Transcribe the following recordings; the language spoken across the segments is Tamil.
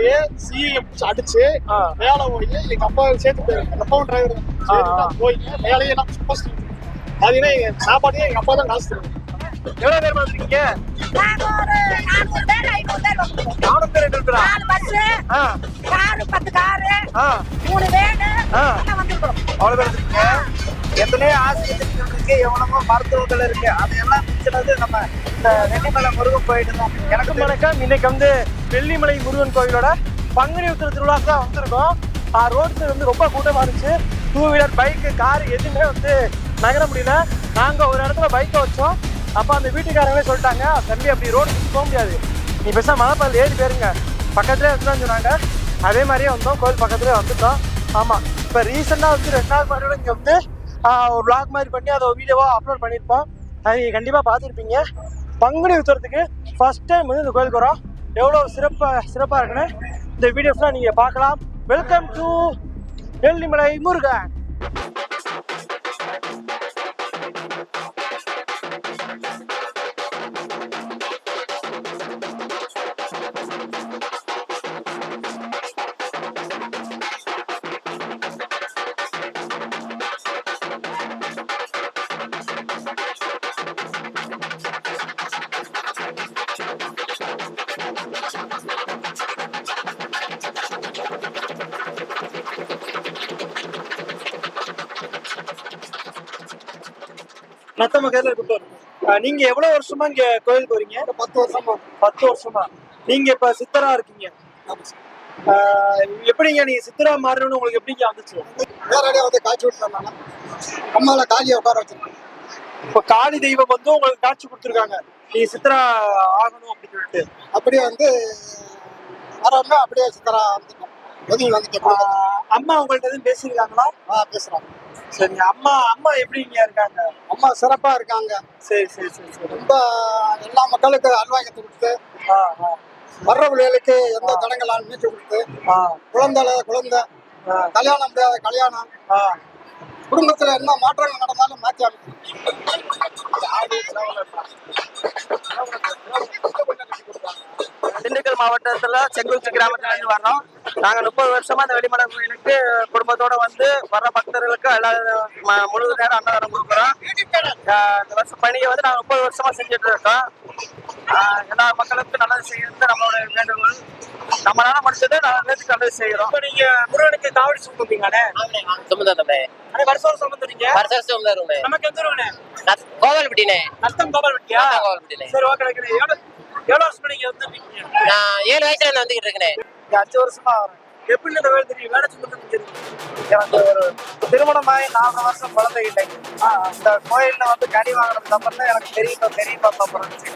போய் சிஐ அடிச்சு ஆ. மேல போய் எங்க அப்பா சேர்த்து போயிருக்கேன் எங்க அப்பாவும் டிரைவர் ஆ, ஆ. போய் மேலேயே நான் ஃபர்ஸ்ட் பாத்தீங்கன்னா எங்க சாப்பாடையே எங்க அப்பா தான் காசு தருவாங்க எவ்வளவு பேர் வந்திருக்கீங்க? நானூறு பேர் ஐநூறு பேர் நாலு பஸ்ஸு ஆ. காரு பத்து காரு ஆ. மூணு வேனு அவ்வளவு பேர் இருக்கீங்க எத்தனையோ ஆசிரியர்கள் இருக்கு எவ்வளவோ மருத்துவர்கள் இருக்கு. அதையெல்லாம் மிச்சினது நம்ம இந்த வெள்ளிமலை முருகன் கோயில் தான் எனக்கு வணக்கம். இன்னைக்கு வந்து வெள்ளிமலை முருகன் கோயிலோட பங்குனி உத்திர திருவிழாக்கு தான் வந்திருக்கோம். ஆ சைடு வந்து ரொம்ப கூட்டமா இருந்துச்சு. டூ வீலர் பைக்கு கார் எதுவுமே வந்து நகர முடியல. நாங்க ஒரு இடத்துல பைக்கை வச்சோம். அப்போ அந்த வீட்டுக்காரங்களே சொல்லிட்டாங்க தம்பி அப்படி ரோடு போக முடியாது. நீ பேசாம மலைப்பால் ஏறி போயிருங்க. பக்கத்துலேயே வந்துதான் சொன்னாங்க. அதே மாதிரியே வந்தோம். கோயில் பக்கத்துலேயே வந்துட்டோம். ஆமாம் இப்போ ரீசெண்டாக வந்து ரெண்டு நாள் மாதிரி இங்கே வந்து ஒரு vlog மாதிரி பண்ணி அதை வீடியோவாக அப்லோட் பண்ணியிருப்போம். அது நீங்கள் கண்டிப்பாக பார்த்துருப்பீங்க. பங்குனி உத்தரத்துக்கு ஃபர்ஸ்ட் டைம் வந்து இந்த கோயிலுக்கு வரோம். எவ்வளோ சிறப்பாக சிறப்பாக இருக்குன்னு இந்த வீடியோஸ்லாம் நீங்கள் பார்க்கலாம். Welcome to Vellimalai Murugan. மத்தவங்க கையில் கூட்டு வரணும் நீங்கள் எவ்வளோ வருஷமா இங்கே கோயிலுக்கு வரீங்க? பத்து வருஷமா. பத்து வருஷமா. நீங்க இப்ப சித்தரா இருக்கீங்க. எப்படிங்க நீங்க சித்தரா மாறணும்னு உங்களுக்கு எப்படிங்க வந்துச்சு? நேரடியாக வந்து காய்ச்சி விட்டுறதுனால அம்மால காலியை உட்கார வச்சிருக்கேன் இப்ப காளி தெய்வம் வந்து உங்களுக்கு காட்சி கொடுத்துருக்காங்க. நீ சித்தரா ஆகணும் அப்படின்னு சொல்லிட்டு. அப்படியே வந்து வரவங்க அப்படியே சித்தரா வந்துட்டோம் அம்மா உங்கள்ட்ட எதுவும் பேசியிருக்காங்களா? ஆ பேசுறாங்க. சரிங்க அம்மா அம்மா எப்படிங்க இருக்காங்க? அம்மா சிறப்பா இருக்காங்க. சரி சரி சரி சரி. ரொம்ப எல்லா மக்களுக்கும் அல்வாயத்தை கொடுத்து வர்ற பிள்ளைகளுக்கு எந்த தடங்களால் மீட்டு கொடுத்து குழந்தை குழந்தை கல்யாணம் முடியாத கல்யாணம் குடும்பத்துல என்ன மாற்றங்கள் நடந்தாலும் மாற்றி திண்டுக்கல் மாவட்டத்துல செங்குறிச்சி கிராமத்துல இருந்து வர்றோம். நாங்க முப்பது வருஷமா இந்த வெடிமலை கோயிலுக்கு குடும்பத்தோட வந்து வர்ற பக்தர்களுக்கு எல்லா முழு நேரம் அன்னதானம் கொடுக்குறோம். இந்த வருஷம் பணியை வந்து நாங்க முப்பது வருஷமா செஞ்சுட்டு இருக்கோம். எல்லா மக்களுக்கும் நல்லது செய்யறது நம்மளோட வேண்டுகோள். நம்மளால முடிச்சது நாங்க நேற்று நல்லது செய்யறோம். இப்ப நீங்க முருகனுக்கு காவடி சுமப்பீங்கண்ணே சுமந்தே ஆனா வருஷம் வருஷம் வந்துறீங்க வருஷம் சுமந்தே நமக்கு எந்த ஊருண்ணே கோவில்பட்டினே நத்தம் கோபால் வட்டியா கோவில்பட்டினே சரி ஓகே ஓகே எவ்வளவு எவ்வளவு வருஷம் நீங்க வந்துருக்கீங்க? நான் ஏழு வயசுல வந்துகிட்டு இருக்கேன் அஞ்சு வருஷமா. எப்படி இந்த கோயில் தெரியும் வேலை சுமந்து எனக்கு ஒரு திருமணமாகி நாலு வருஷம் குழந்தை இல்லை இந்த கோயில்ல வந்து கனி தான் எனக்கு தெரியும் தெரியும் இருந்துச்சு.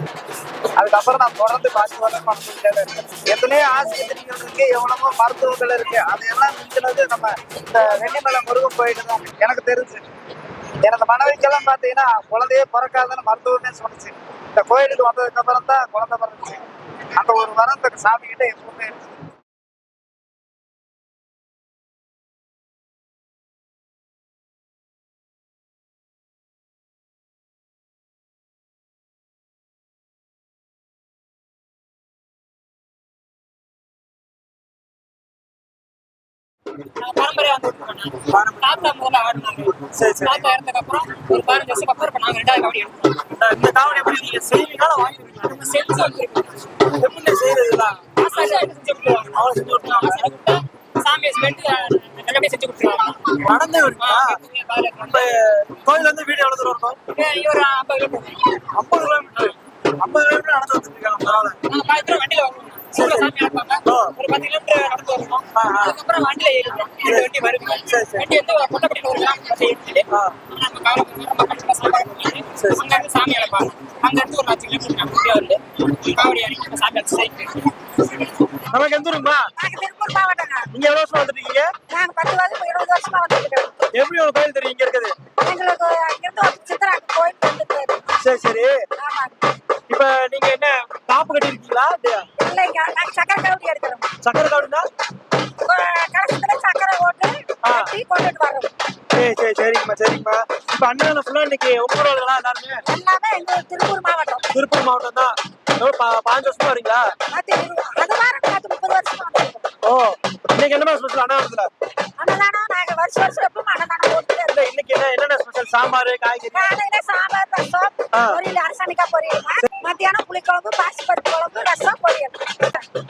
அதுக்கப்புறம் நான் தொடர்ந்து பாத்து வருஷம் பண்ணிட்டே இருக்கேன். எத்தனையோ ஆஸ்பத்திரிகள் இருக்கு எவ்வளவோ மருத்துவர்கள் இருக்கு. அதையெல்லாம் நிற்கிறது நம்ம இந்த வெள்ளிமலை முருகன் போயிட்டு தான். எனக்கு தெரிஞ்சு. எனது மனைவிக்கெல்லாம் பார்த்தீங்கன்னா குழந்தையே பிறக்காதுன்னு மருத்துவமே சொன்னிச்சு. இந்த கோயிலுக்கு வந்ததுக்கு அப்புறம் தான் குழந்தை பிறந்துச்சு. அந்த ஒரு வரத்துக்கு சாமி கிட்ட எப்பவுமே இருக்கு பரம்பரையா வந்து தாத்தா முதல்ல ஆடினாங்க தாத்தா இறந்ததுக்கு அப்புறம் ஒரு பதினஞ்சு வருஷம் அப்புறம் இப்ப நாங்க ரெண்டாவது கபடி எடுத்தோம் இந்த காவடி எப்படி நீங்க செய்வீங்களா வாங்கிடுவீங்களா செஞ்சு வந்துருக்கோம் எப்படி செய்யறதுலாம் செஞ்சு கொடுத்துருவாங்க அவங்க செஞ்சு கொடுத்துருவாங்க ஆசாரி சாமியை ஸ்மெண்ட் எல்லாமே செஞ்சு கொடுத்துருவாங்க நடந்தே இப்ப கோயில் வந்து வீடு எவ்வளவு தூரம் இருக்கும் ஒரு ஐம்பது கிலோமீட்டர். ஐம்பது கிலோமீட்டர் ஐம்பது கிலோமீட்டர் நடந்து வந்துருக்காங்க பரவாயில்ல நாங்க பாதி தூரம் வண்டியில வருவோம். சாமி அழைப்பாங்க ஒரு பத்து கிலோமீட்டர் நடந்து வருவோம் அதுக்கப்புறம் வண்டியில ஏறிடுவோம் ரெண்டு வண்டி வண்டி வந்து கொட்டப்பட்டி ஒரு கிராமத்துல ஏறிட்டு நம்ம காலம் நம்ம கண்டிப்பா சாப்பாடு பண்ணிட்டு அங்க இருந்து சாமி அழைப்பாங்க அங்க இருந்து ஒரு அஞ்சு கிலோமீட்டர் நம்ம குடியா வருது காவடி நம்ம சாமி அழைச்சி சைக்கிள் நமக்கு எந்த ஊருங்களா திருப்பூர் மாவட்டங்க நீங்க எவ்வளவு வருஷம் வந்துருக்கீங்க? நாங்க பத்து வருஷம் இருபது வருஷமா வந்துருக்கோம் எப்படி ஒரு கோயில் தெரியும்? இங்க இருக்குது. எங்களுக்கு ஒரு சித்தராக்கு கோயில் வந்துட்டு சரி சரி. இப்ப நீங்க என்ன காப்பு கட்டி இருக்கீங்களா இல்லைங்க நாங்க சக்கரை கவுடி எடுக்கிறோம் சக்கரை காவடினா? கலசத்துல சக்கரை ஓட்டு கட்டி கொண்டுட்டு வரோம் சரி சரி சரிங்கம்மா சரிங்கம்மா. இப்ப அண்ணன் ஃபுல்லா இன்னைக்கு உங்களோடலாம் எல்லாருமே? எல்லாமே எங்க திருப்பூர் மாவட்டம். திருப்பூர் மாவட்டம் தான் பாஞ்சு வருஷமா வரீங்களா? அது பத்து முப்பது வருஷமா வந்துருக்கோம். இன்னைக்கு என்ன ஸ்பெஷல் அன்னதானத்துல அன்னதானம் நாங்க வருஷம் வருஷம் எப்பவும் அன்னதானம் போட்டுட்டே இல்ல. இன்னைக்கு என்ன என்னென்ன ஸ்பெஷல் சாம்பார் காய்கறி? காலையில சாம்பார் ரசம். பொரியல் அரசாணிக்காய் பொரியல். மத்தியானம் புளிக்குழம்பு பாசிப்பருப்பு குழம்பு ரசம் பொரியல்.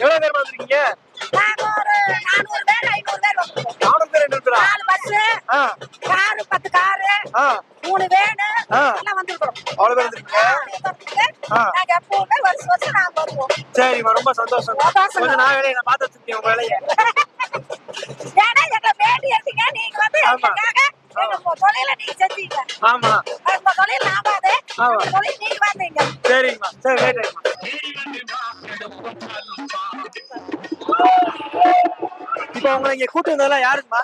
எவ்வளவு பேர் வந்திருக்கீங்க? நாங்க ஒரு நானூறு பேர் ஐநூறு பேர் வந்துருக்கோம். நானூறு பேர் நாலு பஸ் காரு பத்து காரு மூணு வேனு. எல்லாம் வந்திருக்கிறோம் அவ்வளவு பேர் வந்திருக்கீங்க. நாங்க எப்பவுமே வருஷம் வருஷம் நாங்க வருவோம். சரிம்மா ரொம்ப சந்தோஷம். சந்தோஷம். கொஞ்சம் நான் வேலையை நான் பார்த்து வச்சிருக்கேன் உங்க வேலையை. ஏன்னா எங்களை வேண்டி எடுத்தீங்க? நீங்க வந்து ஆமா. எங்களுக்காக எங்க தொ- தொழிலை நீங்க செஞ்சீங்க. ஆமா. அந்த தொழில் நாம அது ஆமா. அந்த தொழில் நீங்க வந்தீங்க சரிங்கம்மா சரி ரைட் இப்போ உங்களை இங்க கூட்டு வந்ததெல்லாம் யாருங்கம்மா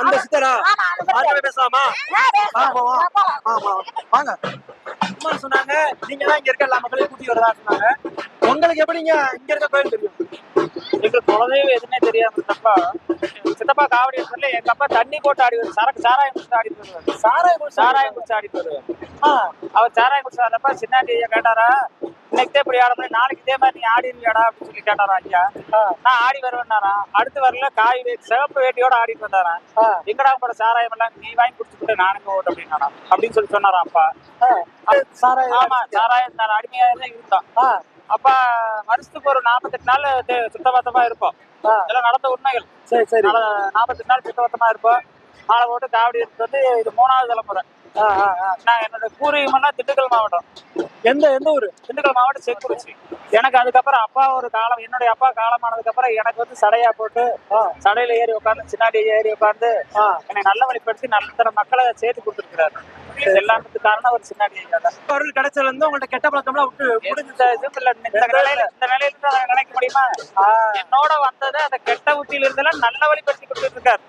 அந்த சித்தரா? பேசலாமா. ஆமா, வாங்க. சொன்னாங்க நீங்க தான் இங்க இருக்க எல்லா மக்களையும் கூட்டி வரதா சொன்னாங்க. உங்களுக்கு எப்படிங்க இங்க இருக்க கோயில் தெரியும்? எங்களுக்கு குலதெய்வம் எதுவுமே தெரியாம இருந்தப்பா சித்தப்பா காவடி சொல்லி எங்க அப்பா தண்ணி போட்டு ஆடி வருவார். சரக்கு சாராயம் குடிச்சு ஆடிட்டு வருவார். சாராயம் குடிச்சு சாராயம் குடிச்சு ஆடிட்டு வருவார். அவர் சாராயம் குடிச்சு ஆடுறப்ப சின்னாண்டி ஐயா கேட்டாரா? இன்னைக்கு இப்படி ஆட முடியும் நாளைக்கு இதே மாதிரி நீ ஆடிடுவியாடா அப்படின்னு சொல்லி கேட்டாரா ஐயா. நான் ஆடி வருவேன்னாரா? அடுத்து வரல காய் சிவப்பு வேட்டியோட ஆடிட்டு வந்தாராம் ஆ. எங்கடா கூட சாராயம் எல்லாம்? நீ வாங்கி குடிச்சுட்டு நானுங்க ஓட்டு அப்படின்னா அப்படின்னு சொல்லி சொன்னாராம் அப்பா. சாராயம் ஆமா சாராயம் நான் அடிமையா தான் இருந்தோம் ஆ, அப்ப வருஷத்துக்கு ஒரு நாற்பத்தெட்டு நாள் சுத்தபத்தமா இருப்போம். இதெல்லாம் நடந்த உண்மைகள். சரி சரி. நாற்பத்தெட்டு நாள் சுத்தபத்தமா இருப்போம். மாலை போட்டு காவடி எடுத்து வந்து இது மூணாவது தலைமுறை. நான் என்னோட பூர்வீகமெல்லாம் திண்டுக்கல் மாவட்டம். எந்த எந்த ஊரு? திண்டுக்கல் மாவட்டம் செக்குறிச்சி. எனக்கு அதுக்கப்புறம் அப்பா ஒரு காலம் என்னுடைய அப்பா காலமானதுக்கு அப்புறம் எனக்கு வந்து சடையா போட்டு. சடையில ஏறி உட்காந்து சின்னாடி ஏறி உட்காந்து. என்னை நல்ல வழிப்படுத்தி நல்ல மக்களை சேர்த்து கொடுத்துருக்கிறாரு. எல்லாத்துக்கும் காரணம் ஒரு பொருள் கிடைச்சதுல இருந்து உங்கள்ட்ட கெட்ட பழக்கம்லாம் விட்டு இல்ல, இந்த நிலையில இந்த நிலையில இருந்து அதை நினைக்க முடியுமா? என்னோட வந்தது அந்த கெட்ட புத்தியில இருந்தெல்லாம் நல்ல வழிபடுத்தி கொடுத்துட்டு இருக்காரு.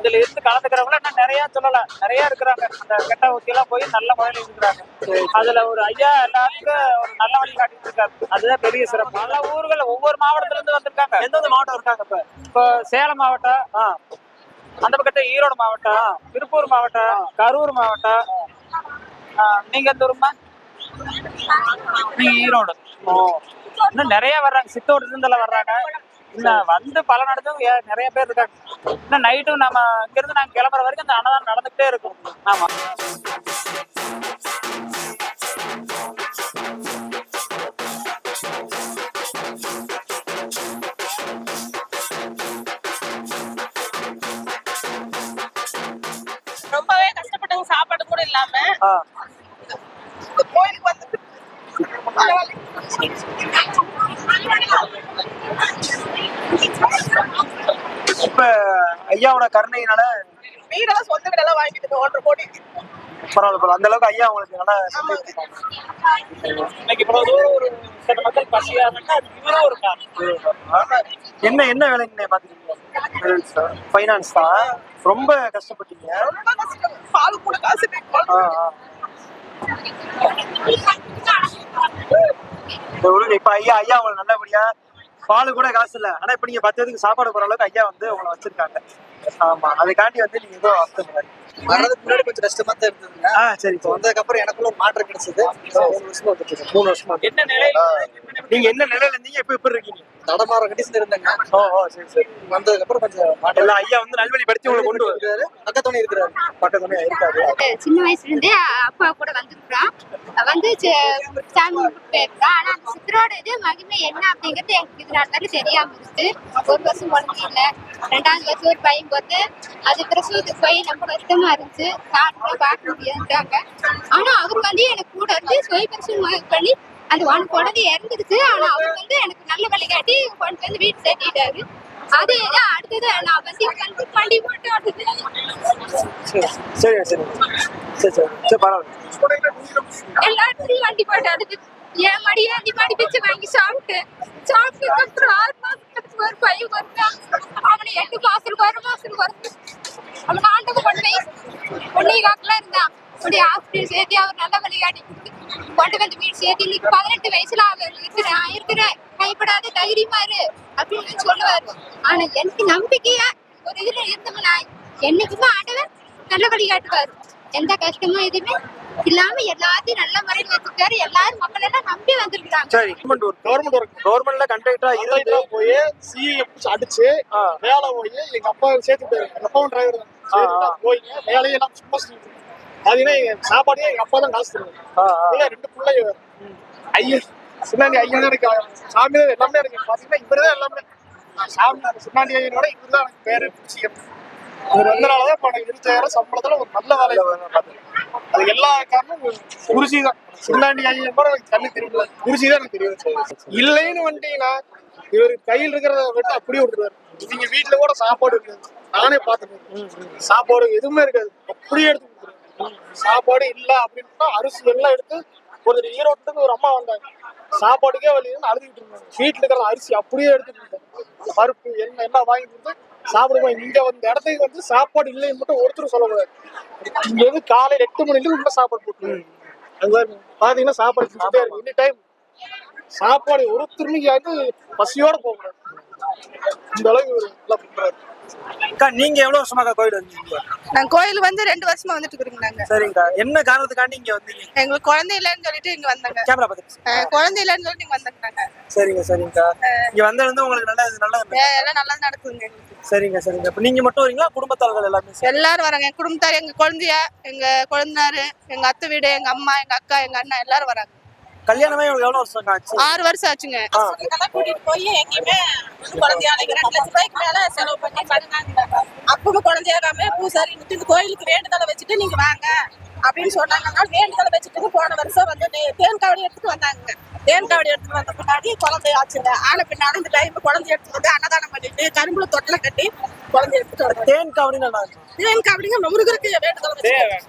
இதுல இருந்து கலந்துக்கிறவங்க இன்னும் நிறைய சொல்லலாம். நிறைய இருக்கிறாங்க. அந்த கெட்ட புத்தியெல்லாம் போய் நல்ல முறையில இருக்கிறாங்க. அதுல ஒரு ஐயா எல்லாருக்கும் ஒரு நல்ல வழி காட்டிட்டு இருக்காரு. அதுதான் பெரிய சிறப்பு. பல ஊர்கள் ஒவ்வொரு மாவட்டத்துல இருந்து வந்திருக்காங்க. எந்தெந்த மாவட்டம் இருக்காங்க இப்ப? இப்போ சேலம் மாவட்டம் அந்த பக்கத்து ஈரோடு மாவட்டம் திருப்பூர் மாவட்டம் கரூர் மாவட்டம். நீங்க எந்த ஊருமா நீங்க ஈரோடு. ஓ இன்னும் நிறைய வர்றாங்க. சித்தோடு இருந்தெல்லாம் வர்றாங்க. இன்னும் வந்து பல ஏ- நிறைய பேர் இருக்காங்க. இன்னும் நைட்டும் நம்ம இங்கிருந்து நாங்க கிளம்புற வரைக்கும் அந்த அன்னதானம் நடந்துகிட்டே இருக்கும். ஆமா. இல்லாம கோயிலுக்கு வந்து இப்ப ஐயாவோட கருணையினால வீடெல்லாம் சொந்த வீடெல்லாம் வாங்கிட்டு ஒன்றரை கோடி பரவாயில்ல பரவாயில்ல. அந்த அளவுக்கு ஐயா உங்களுக்கு நல்லா இன்னைக்கு இவ்வளவு தூரம் ஒரு சில மக்கள் பசியாங்கன்னா அது இவரும் ஒரு காரணம். என்ன என்ன வேலைங்க பாத்துக்கீங்க ஃபைனான்ஸ் தான் ரொம்ப கஷ்டப்பட்டீங்க. பால் கூட காசு இப்ப ஐயா ஐயா உங்களை நல்லபடியா பால் கூட காசு இல்ல. ஆனா இப்ப நீங்க பத்து பேருக்கு சாப்பாடு போற அளவுக்கு ஐயா வந்து உங்களை வச்சிருக்காங்க. ஆமா அதுக்காண்டி வந்து நீங்க ஏதோ வர்றதுக்கு முன்னாடி கொஞ்சம் கஷ்டமா தான் இருந்ததுங்க. ஆ சரி இப்போ வந்ததுக்கு அப்புறம் எனக்குள்ள ஒரு மாற்றம் கிடைச்சது. மூணு வருஷமா வந்துட்டு. மூணு வருஷமா என்ன நிலையில நீங்க என்ன நிலையில இருந்தீங்க? இப்ப இப்ப இருக்கீங்க? தடமாற கண்டிஷன் இருந்தேங்க. ஓ ஓ சரி சரி. வந்ததுக்கு அப்புறம் கொஞ்சம் மாற்றம் எல்லாம் ஐயா வந்து நல்வழிப்படுத்தி உங்களை கொண்டு வரு இருக்காரு பக்கத்துணை இருக்கிறாரு. பக்கத்துலயே இருக்காரு. சின்ன வயசுல இருந்தே அப்பா கூட வந்திருக்கிறோம் வந்து சாமி போயிருக்கோம் ஆனா அந்த சித்தரோட இது மகிமை என்ன அப்படிங்கிறது எனக்கு இது நடந்தாலும் தெரியாம இருக்கு ஒரு வருஷம் குழந்தை இல்ல. ரெண்டாவது வருஷம் ஒரு பையன் போட்டு அது பிரசவத்துக்கு போய் ரொம்ப கஷ்டமா இருந்துச்சு. சாப்பிட்டு பார்க்க முடியாதுட்டாங்க ஆனா அவர் வந்து எனக்கு கூட இருந்து சுய பிரசவம் பண்ணி அந்த ஒன் குழந்தை இறந்துருச்சு. ஆனா அவர் வந்து எனக்கு நல்ல வழிகாட்டி கொண்டு வந்து வீட்டு சேர்த்திட்டாரு அது தான் அடுத்தது நான் வந்து வந்து பள்ளி போட்டு சரி சரி சரி. பரவாயில்ல. வண்டி போட்டு அடுத்து என் அடி மடி பிச்சு வாங்கி சாப்பிட்டு. சாப்பிட்டு அப்புறம் ஆறு கழிச்சு ஒரு பையன் வந்தான். அவனை எட்டு மாசம் ஒரு மாசம் வருது அவன் ஆண்டவன் கொண்டு போய் இருந்தான் அப்படி ஹாஸ்பிட்டல் சேர்த்து அவர் நல்ல வழிகாட்டி கொண்டு வந்து வீடு சேர்த்து இன்னைக்கு பதினெட்டு வயசுல அவர் இருக்கிறேன் இருக்கிறேன் கைப்படாத தைரியமா இரு அப்படின்னு சொல்லுவாரு. ஆனா எனக்கு நம்பிக்கையா ஒரு இதுல இருந்தவனா என்னைக்குமே ஆண்டவர் நல்ல வழி எந்த கஷ்டமும் எதுவுமே இல்லாம எல்லாத்தையும் நல்ல முறையில் வச்சிருக்காரு எல்லாரும் மக்கள் எல்லாம் நம்பி வந்திருக்காங்க. சரி. கவர்மெண்ட் ஒர்க் கவர்மெண்ட் ஒர்க் கவர்மெண்ட்ல கண்டக்டரா இருந்து போய் சிஏ அடிச்சு வேலை போய் எங்க அப்பா சேர்த்துட்டாரு எங்க அப்பாவும் டிரைவர் தான். போயிங்க. வேலையை எல்லாம் சும்மா எங்க சாப்பாடே எங்க அப்பா தான் காசு. இல்ல ரெண்டு பிள்ளைங்க. ஐயன் சின்னாண்டி ஐயன் தான் சாமி எல்லாமே எனக்கு பாத்தீங்கன்னா இவரு தான் எல்லாமே. சாமி சின்னாண்டி ஐயனோட இவர் தான் எனக்கு பேரு பிடிச்சியம் இவர் வந்தனாலதான் இப்ப எனக்கு இருபத்தாயிரம் சம்பளத்துல ஒரு நல்ல வேலை அது எல்லா காரணமும் குருசி தான் சின்னாண்டி ஐயன் கூட எனக்கு கண்ணு தெரியல குருசி தான் எனக்கு தெரியும் இல்லைன்னு வந்துட்டீங்கன்னா இவர் கையில் இருக்கிறத விட்டு அப்படியே விட்டுருவாரு. நீங்க வீட்டுல கூட சாப்பாடு இருக்காது. நானே பார்த்துருக்கேன் சாப்பாடு எதுவுமே இருக்காது. அப்படியே எடுத்து கொடுத்துருவேன் சாப்பாடு இல்ல அப்படின்னா அரிசி எல்லாம் எடுத்து ஒருத்தர் ஈரோட்டுக்கு ஒரு அம்மா வந்தாங்க. சாப்பாடுக்கே வழின்னு அழுதுகிட்டு இருந்தாங்க. வீட்டுல இருக்கிற அரிசி அப்படியே எடுத்துட்டு இருந்தாங்க பருப்பு எண்ணெய் எல்லாம் வாங்கி கொடுத்து சாப்பிடுவோம் இங்க வந்து இடத்துக்கு வந்து சாப்பாடு இல்லைன்னு மட்டும் ஒருத்தரும் சொல்லக்கூடாது இங்க வந்து காலையில எட்டு மணில உள்ள சாப்பாடு போட்டு அது பாத்தீங்கன்னா சாப்பாடு எனி டைம் சாப்பாடு ஒருத்தருமே வந்து பசியோட போகக்கூடாது. இந்த அளவுக்கு இவரு நல்லா பண்றாரு. அக்கா நீங்க எவ்வளவு வருஷமாக்கா கோயில் வந்தீங்க? நாங்க கோயில் வந்து ரெண்டு வருஷமா வந்துட்டு இருக்கிறோங்க நாங்க. சரிங்கக்கா. என்ன காரணத்துக்காண்டி இங்க வந்தீங்க? எங்களுக்கு குழந்தை இல்லைன்னு சொல்லிட்டு இங்க வந்தாங்க. கேமரா பார்த்து அஹ் குழந்தை இல்லைன்னு சொல்லிட்டு இங்க வந்தாங்க நாங்க. சரிங்க சரிங்கக்கா. இங்க வந்ததுல இருந்து உங்களுக்கு நல்ல நல்ல அஹ் எல்லாம் நல்லா நடக்குதுங்க சரிங்க சரிங்க. இப்ப நீங்க மட்டும் வரீங்களா? குடும்பத்தார்கள் எல்லாமே? எல்லாரும் வராங்க. எங்க குடும்பத்தார் எங்க குழந்தைய எங்க குழந்தாரு எங்க அத்தை வீடு எங்க அம்மா எங்க அக்கா எங்க அண்ணா எல்லாரும் வராங்க. கல்யாணமே உங்களுக்கு எவ்வளவு வருஷம் ஆச்சு? ஆறு வருஷம் ஆச்சுங்க. கூட்டிட்டு போய் எங்கேயுமே குழந்தையாளைக்கு ரெண்டு லட்சம் ரூபாய்க்கு மேல செலவு பண்ணி பண்ணாங்க. அப்பவும் குழந்தையாகாம பூசாரி நிட்டு இந்த கோயிலுக்கு வேண்டுதலை வச்சுட்டு நீங்க வாங்க அப்படின்னு சொன்னாங்க அதனால வேண்டுதலை வச்சுட்டு போன வருஷம் வந்து தேன் காவடி எடுத்துட்டு வந்தாங்க. தேன் காவடி எடுத்துட்டு வந்த பின்னாடி குழந்தை ஆச்சுங்க. ஆன பின்னாடி இந்த டைம் குழந்தை எடுத்துட்டு வந்து அன்னதானம் பண்ணிட்டு கரும்புல தொட்டில கட்டி தேன் காவடி நல்லா தேன் காவடிங்க முருகருக்கு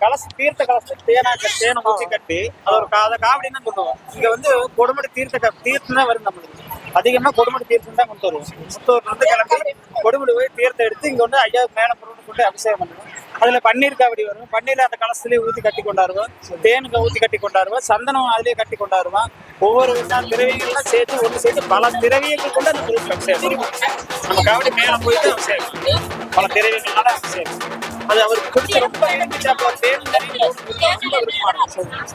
கலச தீர்த்த கலசம் தேனாக்க தேனை ஊற்றி கட்டி அது ஒரு கா- அதை காவடின்னு சொல்லுவோம். இங்க வந்து கொடுமடி தீர்த்த க- தீர்த்தம் தான் வரும் நம்மளுக்கு. அதிகமா கொடுமடி தீர்த்தம் தான் கொண்டு வருவோம். முத்தூர்ல இருந்து கிளம்பி கொடுமுடி போய் தீர்த்தம் எடுத்து இங்க வந்து ஐயா மேல பொருள் கொண்டு அபிஷேகம் பண்ணுவோம். அதுல பன்னீர் காவடி வரும். பன்னீர் அந்த கலசத்திலேயே ஊத்தி கட்டி கொண்டாடுவோம். தேனுக்கு ஊத்தி கட்டி கொண்டாடுவோம். சந்தனம் அதுலயே கட்டி கொண்டாடுவோம். ஒவ்வொரு திரவியங்கள்லாம் சேர்த்து ஒன்று சேர்த்து பல திரவியங்கள் கொண்டு அந்த பண்ணுவோம். நம்ம காவடி மேல போயிட்டு அபிஷேகம் பல திரவியங்களால அபிஷேகம் அது அவருக்கு பிடிச்ச ரொம்ப.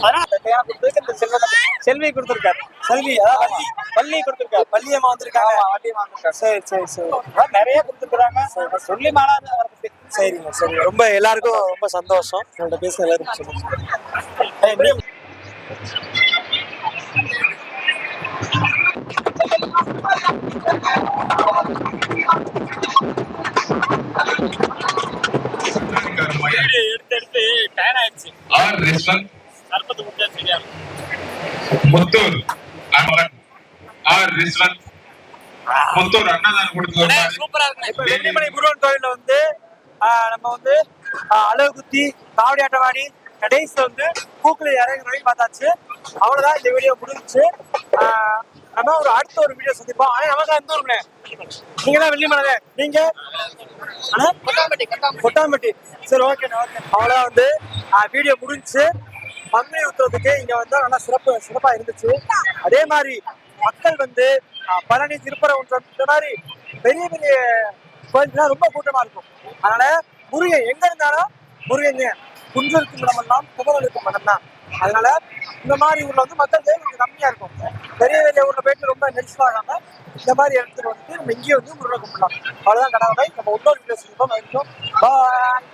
அதனால அந்த செல்வத்தை செல்வி கொடுத்துருக்காரு. செல்வி அதாவது பள்ளி கொடுத்துருக்காரு. வள்ளியம்மா வந்திருக்காங்க வள்ளியம்மா வந்திருக்காரு. சரி சரி சரி. நிறைய கொடுத்துருக்காங்க சொல்லி மாறாது அவரை பத்தி சரிங்க சரி ரொம்ப எல்லாருக்கும் ரொம்ப சந்தோஷம். உங்கள்ட்ட பேச எல்லாருக்கும் சந்தோஷம். முத்தூர் முத்தூர் அன்னதானம் கொடுத்து சூப்பரா இருக்கு இப்ப வெள்ளிமலை முருகன் கோயில்ல வந்து நம்ம வந்து ஆஹ், அலகு குத்தி காவடி ஆட்டவாடி கடைசி வந்து பூக்களை இறங்குற வரைக்கும் பார்த்தாச்சு. அவ்வளவுதான் இந்த வீடியோ முடிஞ்சுச்சு. நம்ம ஒரு அடுத்த ஒரு வீடியோ சந்திப்போம். ஆனா நமக்கு எந்த ஊருங்க நீங்க தான் வெள்ளிமலை நீங்க? கொட்டாம்பட்டி. சரி ஓகே ஓகே அவ்வளோதான் வந்து வீடியோ முடிஞ்சுச்சு. பங்குனி உத்தரத்துக்கு இங்க வந்து நல்லா சிறப்பு சிறப்பா இருந்துச்சு. அதே மாதிரி மக்கள் வந்து பழனி திருப்பரங்குன்றம் இந்த மாதிரி பெரிய பெரிய கோயில்கள்லாம் ரொம்ப கூட்டமா இருக்கும். அதனால முருகன் எங்க இருந்தாலும் முருகன் குன்றிருக்கும் இடமெல்லாம் புகழ் மனம் தான் அதனால இந்த மாதிரி ஊர்ல வந்து மக்கள் தேவை கொஞ்சம் கம்மியா இருக்கும். பெரிய பெரிய ஊர்ல போயிட்டு ரொம்ப நெரிசலாகாம இந்த மாதிரி இடத்துல வந்து நம்ம இங்கேயே வந்து முருகனை கும்பிடலாம். அவ்வளவுதான் கடவுளை நம்ம உள்ளோர் வீடியோ சொல்லிப்போம் பாய்